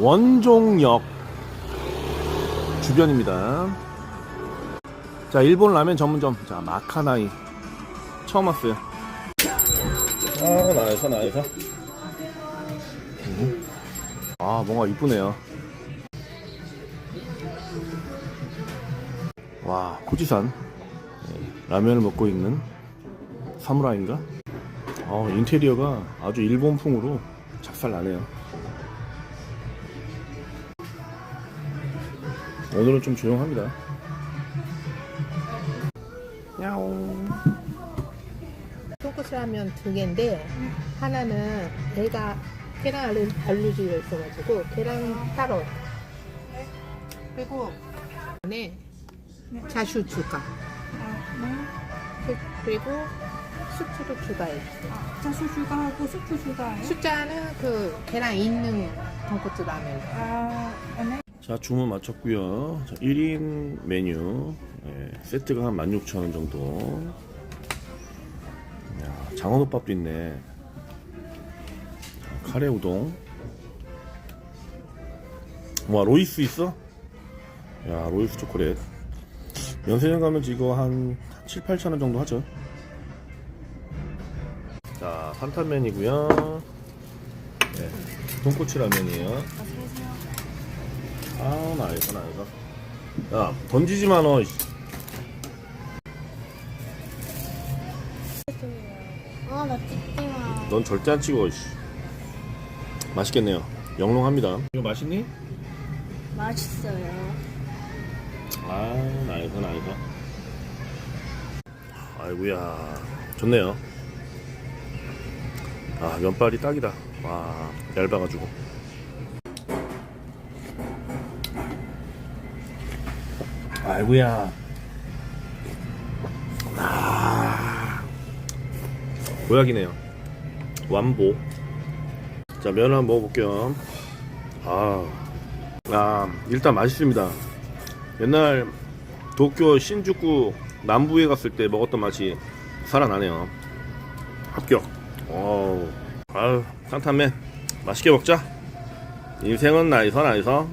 원종역 주변입니다. 자, 일본 라면 전문점. 자, 마카나이. 처음 왔어요. 아, 나에서, 나에서. 음. 아, 뭔가 이쁘네요. 와, 고지산. 네, 라면을 먹고 있는 사무라이인가? 어, 인테리어가 아주 일본풍으로 작살 나네요. 오늘은 좀 조용합니다. 야옹. 돈코스 라면 두 개인데 하나는 애가 계란 알레- 알러지가 있어가지고 계란 따로 그리고 네 자슈 추가 그- 그리고 수프도 추가해주세요 자수 추가하고 수프 추가해요? 숫자는 그 계란 있는 돈코스 라면 아, 네. 자, 주문 마쳤고요. 자, 1인 메뉴. 네, 세트가 한 16,000원 정도. 야, 장어덮밥도 있네. 자, 카레 우동. 와, 로이스 있어? 야, 로이스 초콜릿. 면세점 가면 이거 한 7, 8,000원 정도 하죠. 자, 산탄면이고요. 네, 돈코츠 라면이에요. 아, 나이스, 나이스. 야, 던지지 마, 너. 이씨. 아, 나 찍지 마. 넌 절대 안 찍어, 이씨. 맛있겠네요. 영롱합니다. 이거 맛있니? 맛있어요. 아, 나이스, 나이스. 아이고야. 좋네요. 아, 면발이 딱이다. 와, 얇아가지고. 아이고야. 아, 보약이네요. 완보. 자, 면을 한번 먹어볼게요. 아, 아, 일단 맛있습니다. 옛날 도쿄 신주쿠 남부에 갔을 때 먹었던 맛이 살아나네요. 합격. 어우, 아유, 탕탄면 맛있게 먹자. 인생은 나이서 나이서.